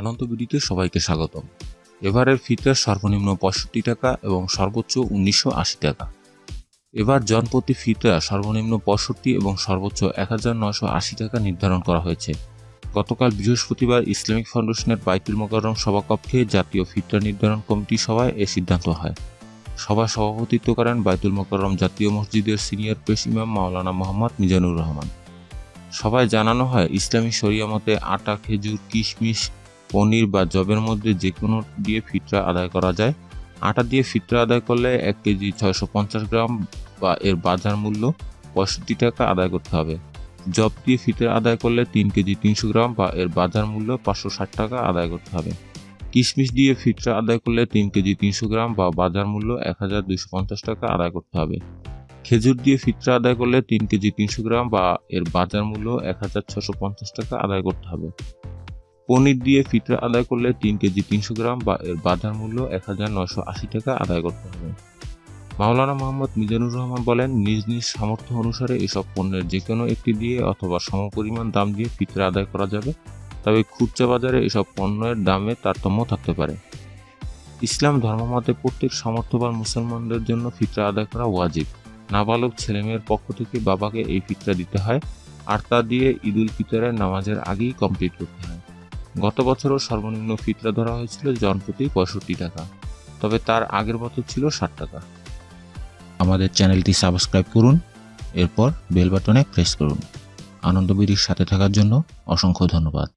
আনন্দ বিডিতে সবাইকে স্বাগতম। এবারের ফিতরা সর্বনিম্ন পঁয়ষট্টি টাকা এবং সর্বোচ্চ উনিশশো আশি টাকা। এবার জনপ্রতি ফিতরা সর্বনিম্ন পঁয়ষট্টি এবং সর্বোচ্চ এক হাজার নয়শো আশি টাকা নির্ধারণ করা হয়েছে। গতকাল বৃহস্পতিবার ইসলামিক ফাউন্ডেশনের বাইতুল মোকাররম সভাকক্ষে জাতীয় ফিতরা নির্ধারণ কমিটি সভায় এ সিদ্ধান্ত হয়। সভা সভাপতিত্ব করেন বাইতুল মোকাররম জাতীয় মসজিদের সিনিয়র পেশ ইমাম মাওলানা মোহাম্মদ মিজানুর রহমান। সবাই জানানো হয়, ইসলামী শরিয়া মতে আটা, খেজুর, কিশমিশ পনির বা জবের মধ্যে যে কোনো দিয়ে ফিটরা আদায় করা যায়। আটা দিয়ে ফিটরা আদায় করলে এক কেজি ছয়শো পঞ্চাশ গ্রাম বা এর বাজার মূল্য পঁয়ষট্টি টাকা আদায় করতে হবে। জব দিয়ে ফিতরা আদায় করলে তিন কেজি তিনশো গ্রাম বা এর বাজার মূল্য পাঁচশো ষাট টাকা আদায় করতে হবে। কিশমিশ দিয়ে ফিটরা আদায় করলে তিন কেজি তিনশো গ্রাম বা বাজার মূল্য এক হাজার দুইশো পঞ্চাশ টাকা আদায় করতে হবে। খেজুর দিয়ে ফিটরা আদায় করলে তিন কেজি তিনশো গ্রাম বা এর বাজার মূল্য এক হাজার ছশো পঞ্চাশ টাকা আদায় করতে হবে। পনির দিয়ে ফিতরা আদায় করলে তিন কেজি তিনশো গ্রাম বা এর বাজার মূল্য এক হাজার নয়শো আশি টাকা আদায় করতে হবে। মাওলানা মোহাম্মদ মিজানুর রহমান বলেন, নিজ নিজ সামর্থ্য অনুসারে এসব পণ্যের যে কোনো একটি দিয়ে অথবা সমপরিমাণ দাম দিয়ে ফিতরা আদায় করা যাবে, তবে খুচরা বাজারে এসব পণ্যের দামে তারতম্য থাকতে পারে। ইসলাম ধর্মমতে প্রত্যেক সামর্থ্যবান মুসলমানদের জন্য ফিতরা আদায় করা ওয়াজিব। নাবালক ছেলেমেয়ের পক্ষ থেকে বাবাকে এই ফিতরা দিতে হয়, আর তা দিয়ে ঈদুল ফিতরের নামাজের আগেই কমপ্লিট করতে হয়। গত বছরও সর্বনিম্ন ফিতরা ধরা হয়েছিল জনপ্রতি পঁয়ষট্টি টাকা, তবে তার আগের বছর ছিল ষাট টাকা। আমাদের চ্যানেলটি সাবস্ক্রাইব করুন, এরপর বেল বাটনে প্রেস করুন। আনন্দবিধির সাথে থাকার জন্য অসংখ্য ধন্যবাদ।